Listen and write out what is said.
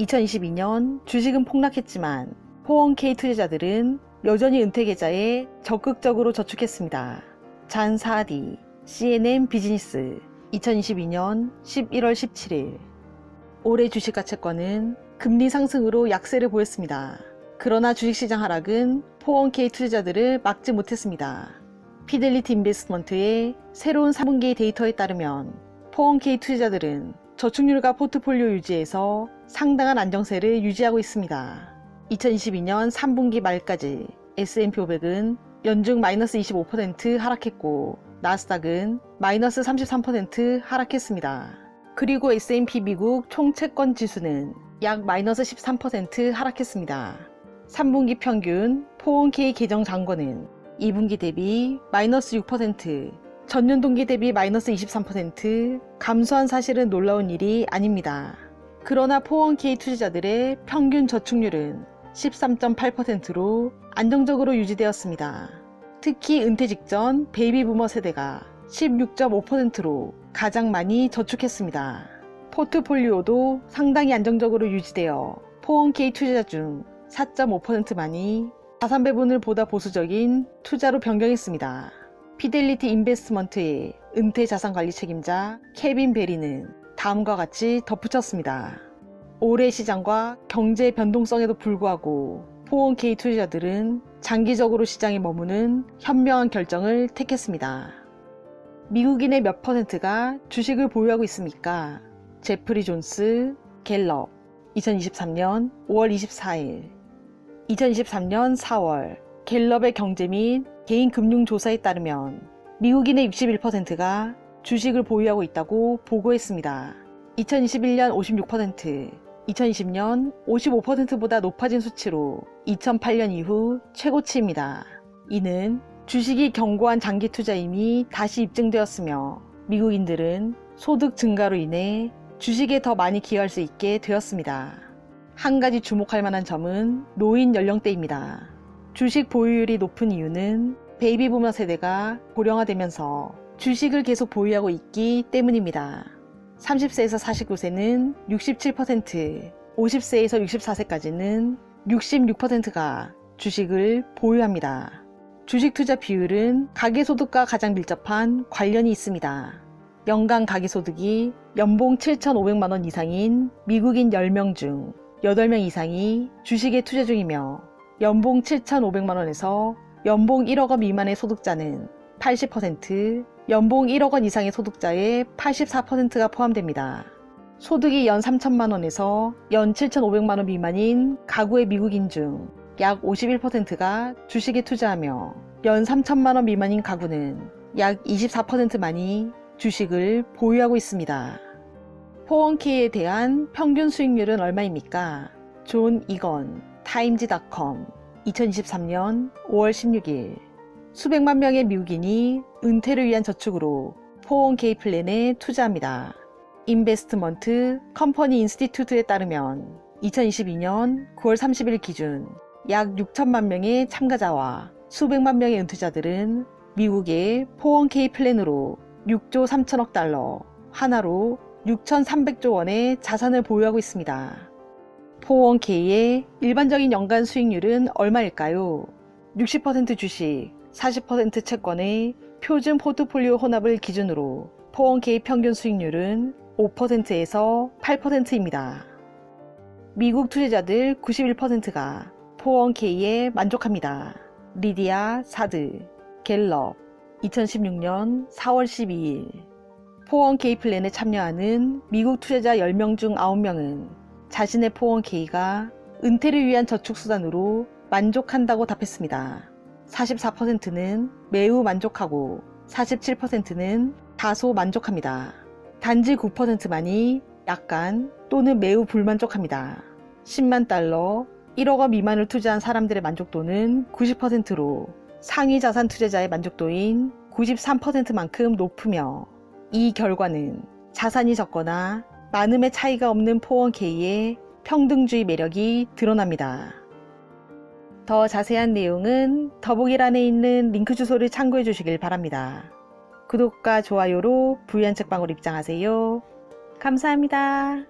2022년 주식은 폭락했지만 4원K 투자자들은 여전히 은퇴 계좌에 적극적으로 저축했습니다. 잔 사디, CNN 비즈니스, 2022년 11월 17일. 올해 주식 가채권은 금리 상승으로 약세를 보였습니다. 그러나 주식시장 하락은 4원K 투자자들을 막지 못했습니다. 피델리티 인베스트먼트의 새로운 3분기 데이터에 따르면 4원K 투자자들은 저축률과 포트폴리오 유지에서 상당한 안정세를 유지하고 있습니다. 2022년 3분기 말까지 S&P 500은 연중 마이너스 25% 하락했고 나스닥은 마이너스 33% 하락했습니다. 그리고 S&P 미국 총채권 지수는 약 마이너스 13% 하락했습니다. 3분기 평균 4원K 계정 잔고는 2분기 대비 마이너스 6%, 전년 동기 대비 마이너스 23% 감소한 사실은 놀라운 일이 아닙니다. 그러나 4원K 투자자들의 평균 저축률은 13.8%로 안정적으로 유지되었습니다. 특히 은퇴 직전 베이비 부머 세대가 16.5%로 가장 많이 저축했습니다. 포트폴리오도 상당히 안정적으로 유지되어 4원K 투자자 중 4.5%만이 자산 배분을 보다 보수적인 투자로 변경했습니다. 피델리티 인베스트먼트의 은퇴 자산 관리 책임자 케빈 베리는 다음과 같이 덧붙였습니다. 올해 시장과 경제 변동성에도 불구하고 4원K 투자자들은 장기적으로 시장에 머무는 현명한 결정을 택했습니다. 미국인의 몇 퍼센트가 주식을 보유하고 있습니까? 제프리 존스, 갤럽, 2023년 5월 24일. 2023년 4월 갤럽의 경제 및 개인 금융 조사에 따르면 미국인의 61%가 주식을 보유하고 있다고 보고했습니다. 2021년 56%, 2020년 55%보다 높아진 수치로 2008년 이후 최고치입니다. 이는 주식이 견고한 장기 투자임이 다시 입증되었으며 미국인들은 소득 증가로 인해 주식에 더 많이 기여할 수 있게 되었습니다. 한 가지 주목할 만한 점은 노인 연령대입니다. 주식 보유율이 높은 이유는 베이비 부머 세대가 고령화되면서 주식을 계속 보유하고 있기 때문입니다. 30세에서 49세는 67%, 50세에서 64세까지는 66%가 주식을 보유합니다. 주식 투자 비율은 가계소득과 가장 밀접한 관련이 있습니다. 연간 가계소득이 연봉 7,500만원 이상인 미국인 10명 중 8명 이상이 주식에 투자 중이며 연봉 7,500만 원에서 연봉 1억 원 미만의 소득자는 80%, 연봉 1억 원 이상의 소득자의 84%가 포함됩니다. 소득이 연 3천만 원에서 연 7,500만 원 미만인 가구의 미국인 중 약 51%가 주식에 투자하며 연 3천만 원 미만인 가구는 약 24%만이 주식을 보유하고 있습니다. 4원K에 대한 평균 수익률은 얼마입니까? 존 이건 타임지닷컴 2023년 5월 16일 수백만 명의 미국인이 은퇴를 위한 저축으로 4원K 플랜에 투자합니다. 인베스트먼트 컴퍼니 인스티튜트에 따르면 2022년 9월 30일 기준 약 6천만 명의 참가자와 수백만 명의 은퇴자들은 미국의 4원K 플랜으로 6조 3천억 달러, 하나로 6,300조 원의 자산을 보유하고 있습니다. 4원K의 일반적인 연간 수익률은 얼마일까요? 60% 주식, 40% 채권의 표준 포트폴리오 혼합을 기준으로 4원K 평균 수익률은 5%에서 8%입니다. 미국 투자자들 91%가 4원K에 만족합니다. 리디아 사드, 갤럽, 2016년 4월 12일 4원K 플랜에 참여하는 미국 투자자 10명 중 9명은 자신의 4원K가 은퇴를 위한 저축수단으로 만족한다고 답했습니다. 44%는 매우 만족하고 47%는 다소 만족합니다. 단지 9%만이 약간 또는 매우 불만족합니다. 10만 달러, 1억 원 미만을 투자한 사람들의 만족도는 90%로 상위 자산 투자자의 만족도인 93%만큼 높으며 이 결과는 자산이 적거나 많음의 차이가 없는 4원K의 평등주의 매력이 드러납니다. 더 자세한 내용은 더보기란에 있는 링크 주소를 참고해 주시길 바랍니다. 구독과 좋아요로 부연 책방으로 입장하세요. 감사합니다.